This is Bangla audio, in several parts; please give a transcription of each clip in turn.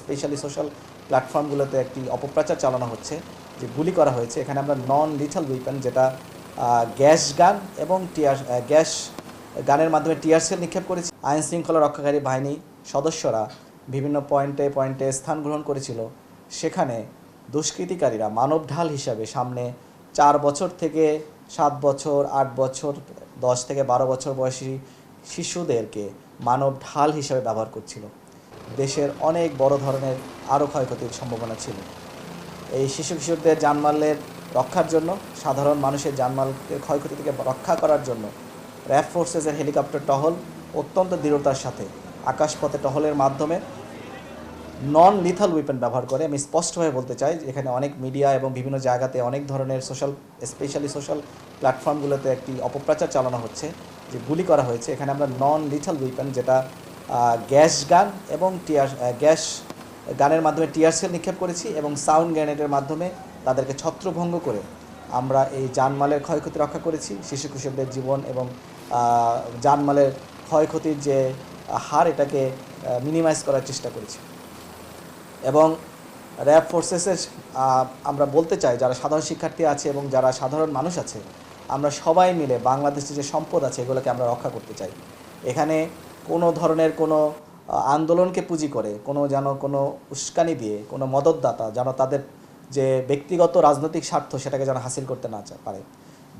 স্পেশালি সোশ্যাল প্ল্যাটফর্মগুলোতে একটি অপপ্রচার চালানো হচ্ছে, যে গুলি করা হয়েছে। এখানে আমরা নন লিথাল উইপেন যেটা গ্যাস গান এবং টিয়ার গ্যাস গানের মাধ্যমে টিয়ার সেল নিক্ষেপ করেছে। আইন শৃঙ্খলা রক্ষাকারী বাহিনী সদস্যরা বিভিন্ন পয়েন্টে পয়েন্টে স্থান গ্রহণ করেছিল। সেখানে দুষ্কৃতিকারীরা মানব ঢাল হিসাবে সামনে চার বছর থেকে সাত বছর, আট বছর, দশ থেকে বারো বছর বয়সী শিশুদেরকে মানব ঢাল হিসাবে ব্যবহার করছিল। দেশের অনেক বড় ধরনের আরও ক্ষয়ক্ষতির সম্ভাবনা ছিল। এই শিশু কিশোরদের জানমালের রক্ষার জন্য, সাধারণ মানুষের জানমালকে ক্ষয়ক্ষতি থেকে রক্ষা করার জন্য র্যাব ফোর্সেসের হেলিকপ্টার টহল অত্যন্ত দৃঢ়তার সাথে আকাশপথে টহলের মাধ্যমে নন লিথাল উইপেন ব্যবহার করে। আমি স্পষ্টভাবে বলতে চাই এখানে অনেক মিডিয়া এবং বিভিন্ন জায়গাতে অনেক ধরনের সোশ্যাল স্পেশালি সোশ্যাল প্ল্যাটফর্মগুলোতে একটি অপপ্রচার চালানো হচ্ছে, যে গুলি করা হয়েছে। এখানে আমরা নন লিথাল উইপেন যেটা গ্যাস গান এবং টিয়ার গ্যাস গানের মাধ্যমে টিয়ার সেল নিক্ষেপ করেছি এবং সাউন্ড গ্রেনেডের মাধ্যমে তাদেরকে ছত্রভঙ্গ করে আমরা এই জানমালের ক্ষয়ক্ষতি রক্ষা করেছি। শিশু কিশোরদের জীবন এবং জানমালের ক্ষয়ক্ষতির যে হার এটাকে মিনিমাইজ করার চেষ্টা করেছি। এবং র্যাব ফোর্সেসের আমরা বলতে চাই যারা সাধারণ শিক্ষার্থী আছে এবং যারা সাধারণ মানুষ আছে, আমরা সবাই মিলে বাংলাদেশের যে সম্পদ আছে এগুলোকে আমরা রক্ষা করতে চাই। এখানে কোনো ধরনের কোনো আন্দোলনকে পুঁজি করে, কোনো যেন কোনো উস্কানি দিয়ে, কোনো মদতদাতা যেন তাদের যে ব্যক্তিগত রাজনৈতিক স্বার্থ সেটাকে যেন হাসিল করতে না পারে।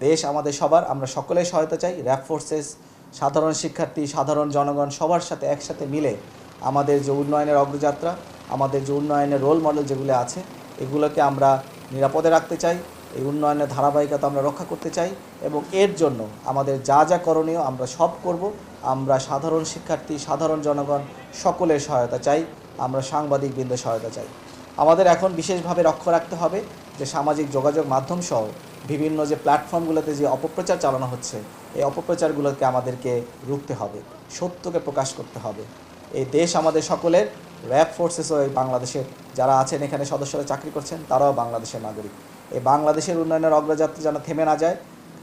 দেশ আমাদের সবার, আমরা সকলেই সহায়তা চাই। র্যাব ফোর্সেস সাধারণ শিক্ষার্থী, সাধারণ জনগণ সবার সাথে একসাথে মিলে আমাদের যে উন্নয়নের অগ্রযাত্রা, আমাদের যে উন্নয়নের রোল মডেল যেগুলো আছে, এগুলোকে আমরা নিরাপদে রাখতে চাই। এই উন্নয়নের ধারাবাহিকতা আমরা রক্ষা করতে চাই এবং এর জন্য আমাদের যা যা করণীয় আমরা সব করব। আমরা সাধারণ শিক্ষার্থী, সাধারণ জনগণ সকলের সহায়তা চাই। আমরা সাংবাদিকবৃন্দের সহায়তা চাই। আমাদের এখন বিশেষভাবে লক্ষ্য রাখতে হবে যে সামাজিক যোগাযোগ মাধ্যম সহ বিভিন্ন যে প্ল্যাটফর্মগুলোতে যে অপপ্রচার চালানো হচ্ছে, এই অপপ্রচারগুলোকে আমাদেরকে রুখতে হবে, সত্যকে প্রকাশ করতে হবে। এই দেশ আমাদের সকলের র্যাব ফোর্সেসও এই বাংলাদেশের যারা আছেন এখানে সদস্যরা চাকরি করছেন, তারাও বাংলাদেশের নাগরিক। এই বাংলাদেশের উন্নয়নের অগ্রযাত্রা যেন থেমে না যায়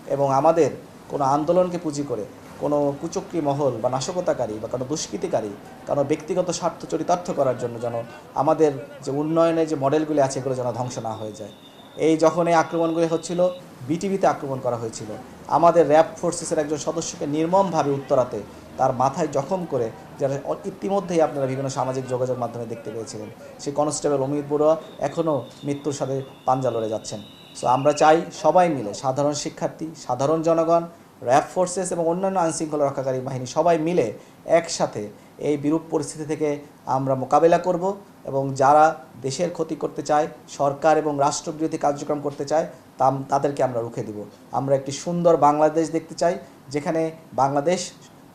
এবং আমাদের কোনো আন্দোলনকে পুঁজি করে কোনো কুচক্রি মহল বা নাশকতাকারী বা কোনো দুষ্কৃতিকারী, কোনো ব্যক্তিগত স্বার্থ চরিতার্থ করার জন্য যেন আমাদের যে উন্নয়নের যে মডেলগুলি আছে এগুলো যেন ধ্বংস না হয়ে যায়। এই যখন এই আক্রমণগুলি হচ্ছিল বিটিভিতে আক্রমণ করা হয়েছিল। আমাদের র্যাব ফোর্সেসের একজন সদস্যকে নির্মমভাবে উত্তরাতে তার মাথায় জখম করে যারা ইতিমধ্যেই আপনারা বিভিন্ন সামাজিক যোগাযোগ মাধ্যমে দেখতে পেয়েছিলেন। সেই কনস্টেবল অমিত বড়ুয়া এখনও মৃত্যুর সাথে পাঞ্জা লড়ে যাচ্ছেন। সো আমরা চাই সবাই মিলে সাধারণ শিক্ষার্থী, সাধারণ জনগণ র্যাব ফোর্সেস এবং অন্যান্য আইনশৃঙ্খলা রক্ষাকারী বাহিনী সবাই মিলে একসাথে এই বিরূপ পরিস্থিতি থেকে আমরা মোকাবেলা করব এবং যারা দেশের ক্ষতি করতে চায়, সরকার এবং রাষ্ট্রবিরোধী কার্যক্রম করতে চায় তাদেরকে আমরা রুখে দিব। আমরা একটি সুন্দর বাংলাদেশ দেখতে চাই, যেখানে বাংলাদেশ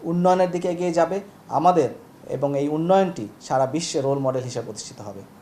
উন্নয়নের দিকে এগিয়ে যাবে আমাদের এবং এই উন্নয়নটি সারা বিশ্বে রোল মডেল হিসেবে প্রতিষ্ঠিত হবে।